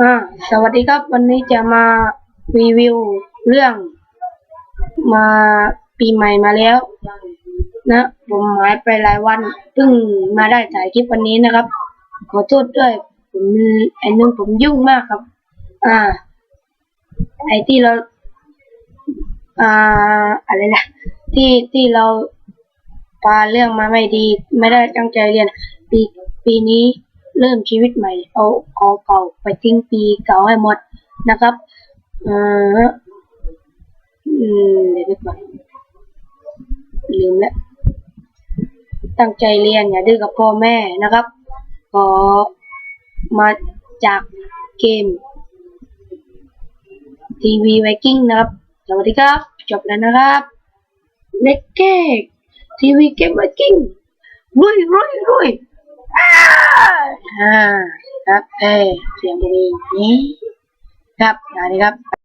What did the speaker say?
อ่าสวัสดีครับวันนี้จะมารีวิวเรื่อง มาปีใหม่มาแล้ว นะ ผมหายไปหลายวันเพิ่งมาได้ถ่ายคลิปวันนี้นะครับ ขอโทษด้วย ผมไอ้นึงผมยุ่งมากครับ อ่า ไอ้ที่เรา อ่าอะไรนะที่ที่เราปาเรื่องมาไม่ดี ไม่ได้ตั้งใจเรียน ปีปีนี้ เริ่มชีวิตใหม่ เอาของเก่าไปทิ้งปีเก่าให้หมดนะครับเอออืมเดี๋ยวนึกก่อนลืมแล้วตั้งใจเรียนอย่าดื้อกับพ่อแม่นะครับขอมาจากเกมทีวีไวกิ้งนะครับ สวัสดีครับ จบแล้วนะครับเล็กเก้ทีวีเกมไวกิ้งรุยรุยรุย ครับเอ้ยเสียงดีนี้ ครับอันนี้ครับ